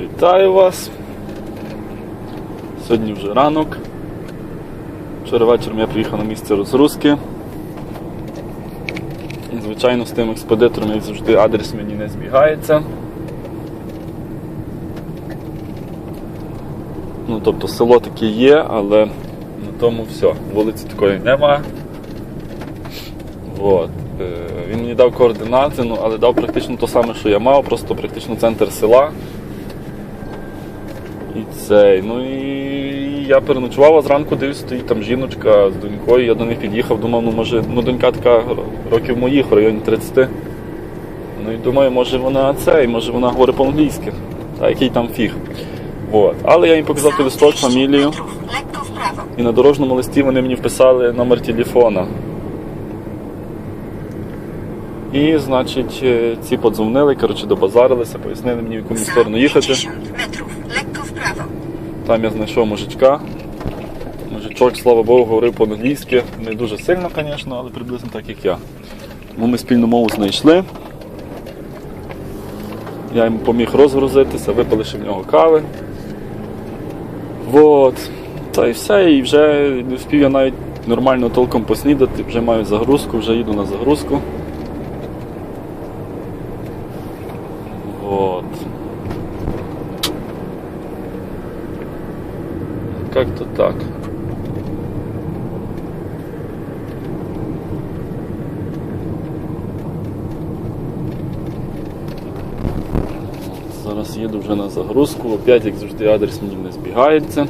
Вітаю вас. Сьогодні вже ранок. Вчора вечором я приїхав на місце розгрузки. Звичайно, з тим експедитором, як завжди, адрес мені не збігається. Ну, тобто село таке є, але на тому все. Вулиці такої нема. Вот. Е, Він мені дав координати, ну, але дав практично те саме, що я мав, просто практично центр села. І цей. Ну і я переночував, а зранку дивлюсь, стоїть там жіночка з донькою. Я до них під'їхав, думав, ну може, ну донька така років моїх, в районі 30. Ну і думаю, може вона цей, може вона говорить по-англійськи. Та який там фіг. Вот. Але я їм показав листок, фамілію. І на дорожньому листі вони мені вписали номер телефона. І, значить, е, ці подзвонили, коротше, добазарилися, пояснили мені, в яку мені сторону їхати. 50 metrów. Lekko w prawo. Там я знайшов мужичка. Мужичок, слава Богу, говорив по-англійськи. Не дуже сильно, звісно, але приблизно так, як я. Тому ми спільну мову знайшли. Я йому поміг розгрузитися, випили ще в нього кави. Вот. Та і все, і вже встиг я навіть нормально толком поснідати, вже маю загрузку, вже їду на загрузку. Вот. Как-то так. Зараз їду вже на загрузку. Опять, як завжди, адрес мені не збігається.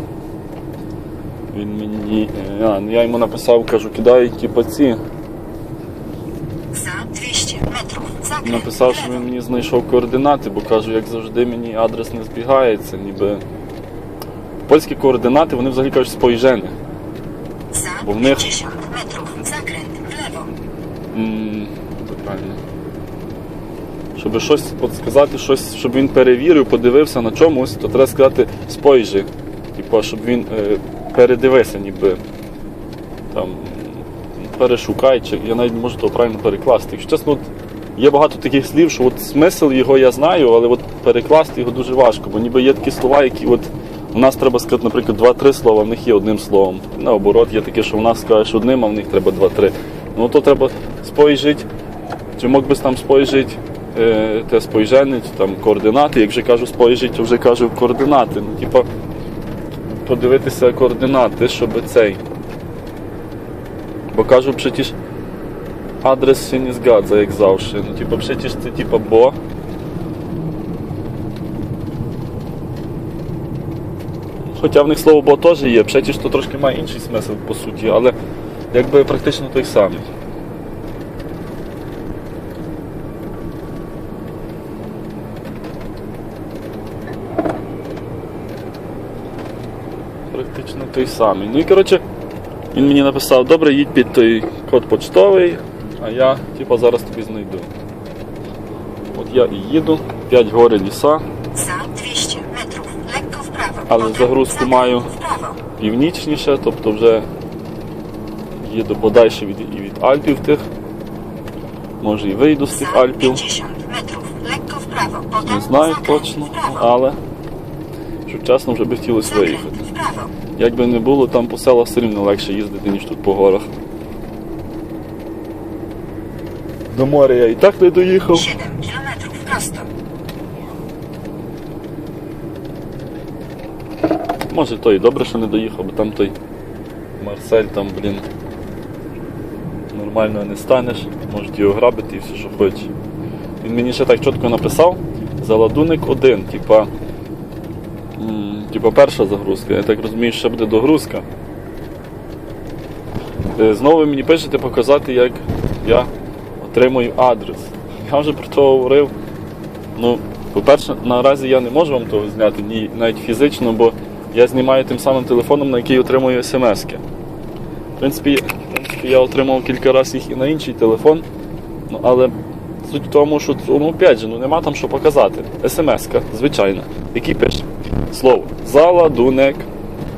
Він мені. е, А, ну я йому написав, кажу, кидай типу ці. Za 200 metrów. Zakręt Написав, що він мені знайшов координати, бо кажу, як завжди, мені адрес не збігається, ніби. Польські координати, вони взагалі кажуть спойжені. Bo w них- 50 metrów. Zakręt w lewo. М, то правильно. Щоб щось сказати, щось, щоб він перевірив, подивився на чомусь, то треба сказати спойжі. Типа, щоб він е, передивився, ніби там перешукай, чи я навіть не можу того правильно перекласти. Якщо чесно, от, є багато таких слів, що от смисл його я знаю, але от перекласти його дуже важко, бо ніби є такі слова, які от у нас треба сказати, наприклад, два-три слова, в них є одним словом. Наоборот, є таке, що в нас скажеш одним, а в них треба два-три. Ну то треба спojrzeć, чи мог би там спojrzeć е, те спojrzenie, там координати. Як вже кажу спojrzeć, то вже кажу координати. Ну, типа, подивитися координати, щоб цей. Бо кажу, przecież адрес się nie zgadza, jak zawsze. Ну, типа, przecież це типа бо. Хоча в них слово бо теж є, przecież то трошки має інший смисл по суті, але якби практично той самий. Практично той самий. Ну і коротше, він мені написав, добре, їдь під той код почтовий, а я типа зараз тобі знайду. От я і їду, 5 гори ліса, Za 200 metrów. Potem загрузку маю. північніше, тобто вже їду подальше від, і від Альпів тих. Може і вийду з тих Альпів. 50 metrów. Lekko w prawo. Potem Не знаю точно, але щоб чесно вже би хотілося виїхати. Zakręt w prawo. Як би не було, там по селах все рівно легше їздити, ніж тут по горах. До моря я і так не доїхав. 7 kilometrów prosto. Може то і добре, що не доїхав, бо там той Марсель, там, блін, нормально не станеш, можуть його грабити і все, що хочеш. Він мені ще так чітко написав, заладунник один, типа, типа перша загрузка, я так розумію, ще буде догрузка. Е, Знову мені пишете показати, як я отримую адрес. Я вже про це говорив. Ну, по-перше, наразі я не можу вам того зняти, ні навіть фізично, бо я знімаю тим самим телефоном, на який отримую смс-ки. В принципі, в принципі, я отримав кілька разів їх і на інший телефон. Ну, але суть в тому, що ну, опять же, ну, нема там що показати. СМС-ка, звичайна, який пише? Слово. Заладунек,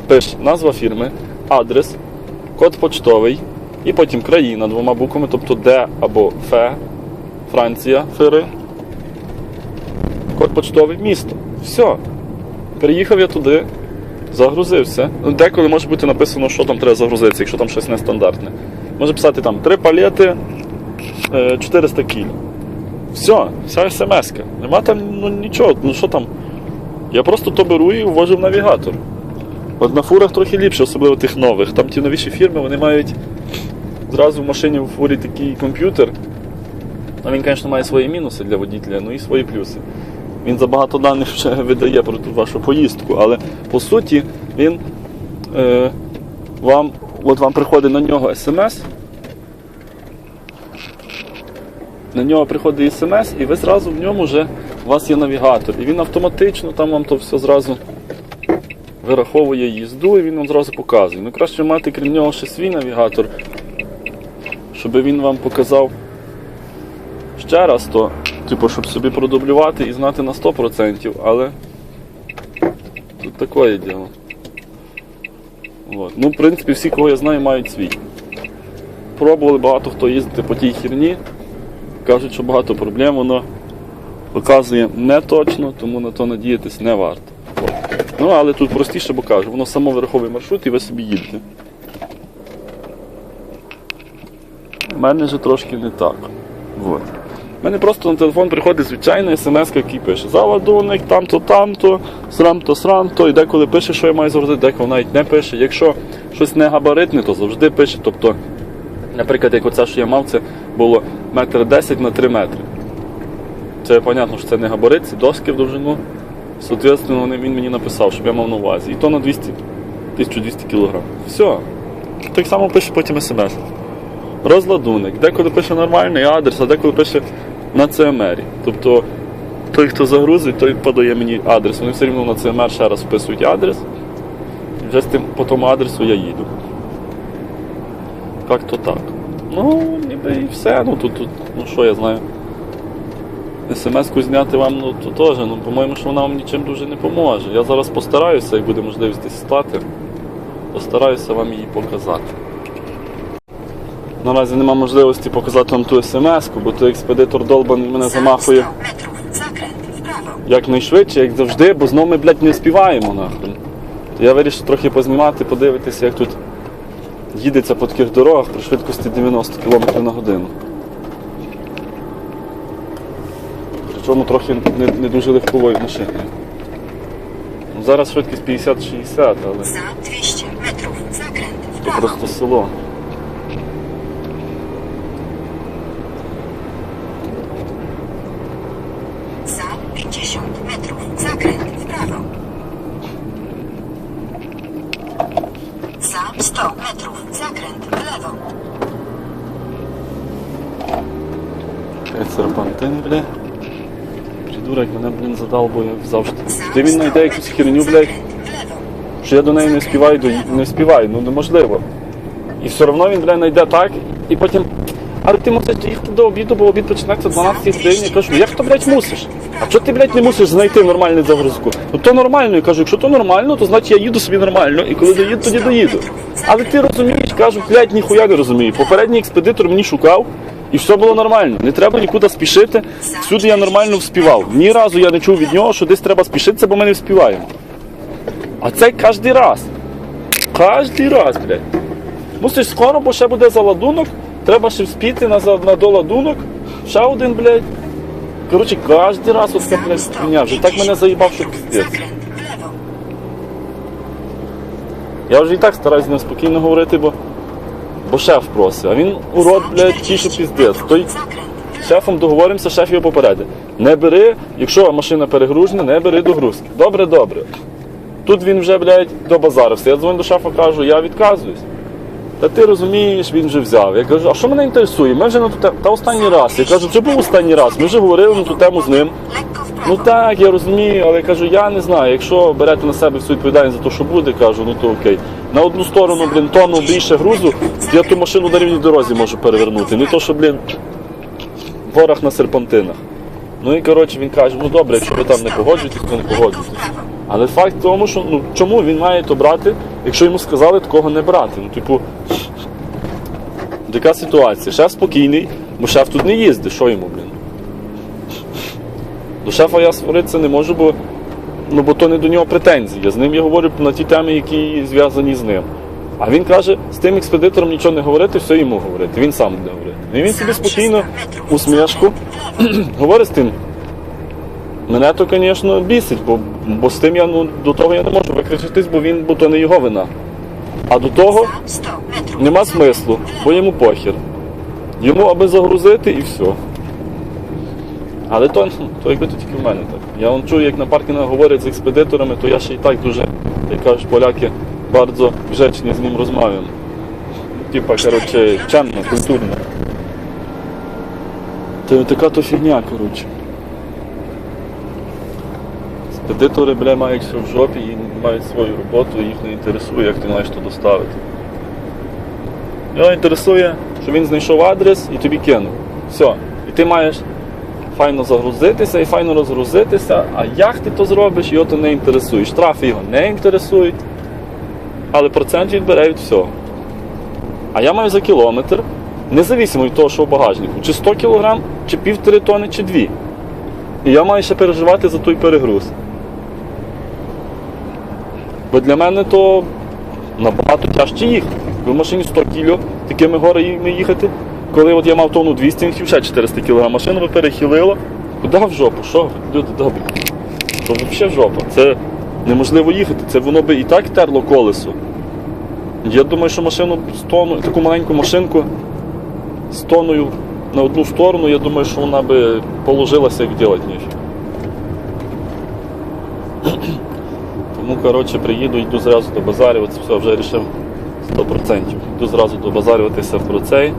пише. Назва фірми, адрес, код почтовий. І потім країна двома буквами, тобто Д або Ф, Франція, Фири, код почтовий. Місто. Все. Приїхав я туди, загрузився. Ну, Деколи може бути написано, що там треба загрузитися, якщо там щось нестандартне. Може писати там 3 палети, е, 400 кіль. Все, вся смс-ка. Нема там ну, нічого, ну що там. Я просто то беру і ввожу в навігатор. От на фурах трохи ліпше, особливо тих нових. Там ті новіші фірми, вони мають зразу в машині в фурі такий комп'ютер. Ну, він, звісно, має свої мінуси для водителя, ну і свої плюси. Він забагато даних вже видає про ту вашу поїздку, але по суті він е, вам, от вам приходить на нього смс. На нього приходить смс, і ви зразу в ньому вже у вас є навігатор. І він автоматично там вам то все зразу вираховує їзду і він вам зразу показує. Ну краще мати крім нього ще свій навігатор, щоб він вам показав ще раз, то, типу, щоб собі продублювати і знати на 100%, але тут таке діло. От. Ну, в принципі, всі, кого я знаю, мають свій. Пробували багато хто їздити по тій херні. Кажуть, що багато проблем, воно показує не точно, тому на то надіятись не варто. От. Ну, але тут простіше, бо кажу, воно само вираховує маршрут і ви собі їдете. У мене же трошки не так. Вот. Мене просто на телефон приходить звичайна смс, який пише Заладунник, там-то, там-то, срам-то, срам-то. І деколи пише, що я маю завжди, деколи навіть не пише. Якщо щось не габаритне, то завжди пише. Тобто, наприклад, як оце, що я мав, це було метр 10 на 3 метри. Це понятно, що це не габарит, це доски в довжину. Соответственно, він мені написав, щоб я мав на увазі. І то на 200, 1200 кг. Все. Так само пише потім смс. Розладунок. Деколи пише нормальний адрес, а деколи пише на CMR. Тобто той, хто загрузить, той подає мені адрес. Вони все рівно на CMR ще раз вписують адрес. І вже з тим, по тому адресу я їду. Як то так. Ну, ніби і все. Ну тут, тут ну що я знаю. СМС-ку зняти вам, ну то теж, ну, по-моєму, що вона вам нічим дуже не поможе. Я зараз постараюся, як буде можливість десь стати, постараюся вам її показати. Наразі нема можливості показати вам ту смс-ку, бо той експедитор долбаний мене замахує 100 metrów. Zakręt w prawo. якнайшвидше, як завжди, бо знову ми, блядь, не співаємо нахрен. То я вирішив трохи познімати, подивитися, як тут їдеться по таких дорогах при швидкості 90 км на годину. Причому трохи не, не дуже легковою машиною. Ну, зараз швидкість 50-60, але Za 200 metrów. Zakręt w то prawo. просто село. Za 50 metrów. Zakręt w prawo. Za 100 metrów. Zakręt w lewo. П'ять серпантин, бля. Придурок мене, блін, задалбує завжди. Ти він 100 знайде якусь херню, блядь, що я до неї не співаю, до... не співаю, ну неможливо. І все одно він, бля, знайде так, і потім. Але ти мусиш їхати до обіду, бо обід починається о 12 годині. Я кажу, як то, блядь, мусиш? А чого ти, блядь, не мусиш знайти нормальну загрузку? Ну то нормально. Я кажу, якщо то нормально, то значить я їду собі нормально, і коли доїду, тоді доїду. Але ти розумієш, кажу, блядь, ніхуя не розумію. Попередній експедитор мені шукав, і все було нормально. Не треба нікуди спішити. Всюди я нормально вспівав. Ні разу я не чув від нього, що десь треба спішитися, бо ми не вспіваємо. А це кожен раз. Кожен раз, блядь. Мусиш скоро, бо ще буде заладунок. Треба ще вспіти на, на доладунок. Ще один, блядь. Коротше, кожен раз Za блядь, хуйня. Вже так мене заїбав, що піздець. Я вже і так стараюсь з спокійно говорити, бо, бо шеф просить. А він урод, блядь, ті, що 40 піздець. Той шефом договоримося, шеф його попередить. Не бери, якщо машина перегружена, не бери догрузки. Добре, добре. Тут він вже, блядь, добазарився. Я дзвоню до шефа, кажу, я відказуюсь. Та ти розумієш, він вже взяв. Я кажу, а що мене інтересує? Ми вже на ту тему. Та останній раз. Я кажу, це був останній раз. Ми вже говорили на ту тему з ним. Ну так, я розумію, але я кажу, я не знаю. Якщо берете на себе всю відповідальність за те, що буде, кажу, ну то окей. На одну сторону, блін, тонну більше грузу, я ту машину на рівній дорозі можу перевернути. Не то, що, блін, ворог на серпантинах. Ну і коротше він каже, ну добре, якщо ви там не погоджуєтесь, то не prawo. Але факт в тому, що ну чому він має то брати, якщо йому сказали такого не брати. Ну, типу, така ситуація. Шеф спокійний, бо шеф тут не їздить, що йому, блін? До шефа я сваритися не можу, бо ну бо то не до нього претензії. Я з ним я говорю на ті теми, які зв'язані з ним. А він каже, з тим експедитором нічого не говорити, все йому говорити. Він сам буде говорити. І він собі спокійно усмішку говорить з тим. Мене то, звісно, бісить, бо, бо з тим я ну, до того я не можу викричатись, бо він, бо то не його вина. А до того За 100 metrów. нема смислу, бо йому похір. Йому аби загрузити і все. Але то, то якби то тільки в мене так. Я он чую, як на паркінгах говорять з експедиторами, то я ще і так дуже, як кажуть поляки, bardzo grzecznie з ним розмовляю. Типа, коротше, чемно, культурно. Це така то фігня, коротше. Експедитори, бля, мають все в жопі і мають свою роботу, і їх не інтересує, як ти маєш то доставити. Його інтересує, що він знайшов адрес і тобі кинув. Все. І ти маєш файно загрузитися і файно розгрузитися, а як ти то зробиш, його то не інтересує. Штрафи його не інтересують, але процент він від всього. А я маю за кілометр, независимо від того, що в багажнику, чи 100 кг, чи півтори тони, чи дві. І я маю ще переживати за той перегруз. Бо для мене то набагато тяжче їхати. В машині 100 кг, такими горами їхати. Коли от я мав тонну 200, хотів ще 400 кг, машину ви перехилило. Куди в жопу? Що люди добрі? То взагалі в жопу. Це неможливо їхати. Це воно би і так терло колесо. Я думаю, що машину з тонну, таку маленьку машинку з тоною на одну сторону, я думаю, що вона би положилася, як ділати нічого. Тому, коротше, приїду, йду зразу до базарюватися, все, вже вирішив 100%. Йду зразу до базарюватися про цей.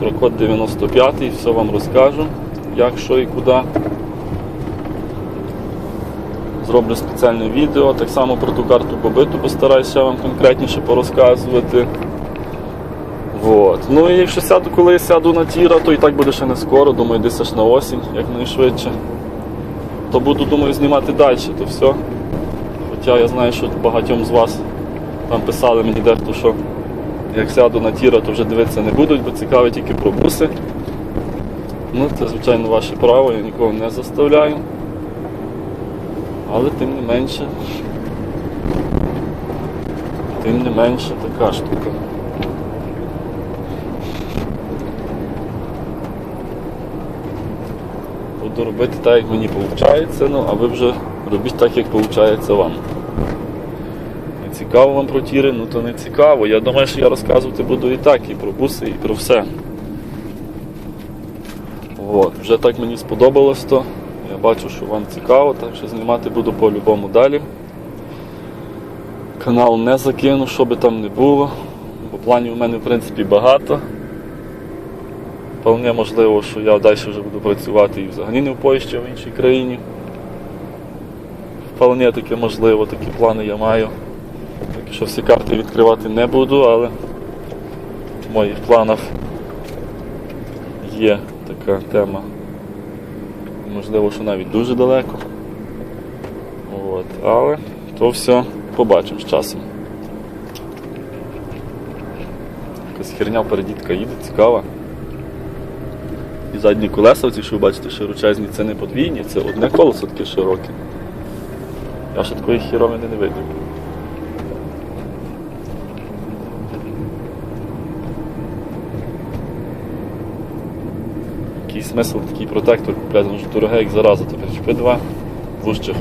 Про код 95, все вам розкажу, як, що і куди. Зроблю спеціальне відео, так само про ту карту побиту постараюся вам конкретніше порозказувати. Вот. Ну і якщо сяду, коли я сяду на тіра, то і так буде ще не скоро, думаю, десь аж на осінь, якнайшвидше. То буду, думаю, знімати далі, то все. Хоча я знаю, що багатьом з вас там писали мені дехто, що як сяду на тіра, то вже дивитися не будуть, бо цікаві тільки про буси. Ну, це, звичайно, ваше право, я нікого не заставляю. Але тим не менше. Тим не менше така штука. Буду робити так, як мені виходить, ну, а ви вже робіть так, як виходить вам. Не цікаво вам про тіри, ну то не цікаво. Я думаю, що я розказувати буду і так, і про буси, і про все. От, вже так мені сподобалось то. Я бачу, що вам цікаво, так що знімати буду по-любому далі. Канал не закину, що би там не було, бо планів у мене в принципі багато. Вполне можливо, що я далі вже буду працювати і взагалі не в Польщі, а в іншій країні. Вполне таке можливо, такі плани я маю. Поки що всі карти відкривати не буду, але в моїх планах є така тема. Можливо, що навіть дуже далеко. От. Але то все побачимо з часом. Якась херня передітка їде, цікава. І задні колеса, ці, що ви бачите, широчезні, це не подвійні, це одне колесо таке широке. Я ще такої хіровини не видів. Який смисл такий протектор купляти, дуже дороге, як зараза, то причепи два вужчих.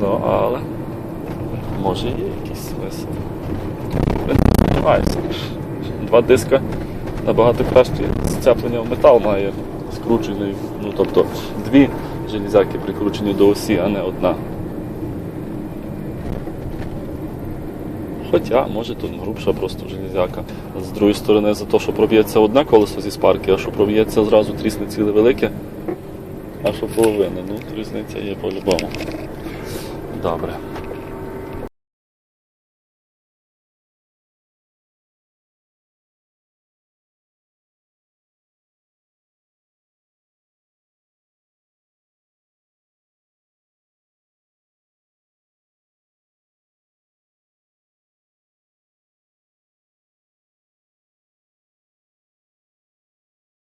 Ну, але може є якийсь смисл. В. Два диска набагато краще зцеплення в метал має скручений. Ну, тобто дві железяки прикручені до осі, а не одна. Хоча, може тут грубша просто железяка. З другої сторони, за те, що проб'ється одне колесо зі спарки, а що проб'ється зразу трісне ціле велике, а що половина. Ну, різниця є по-любому. Добре.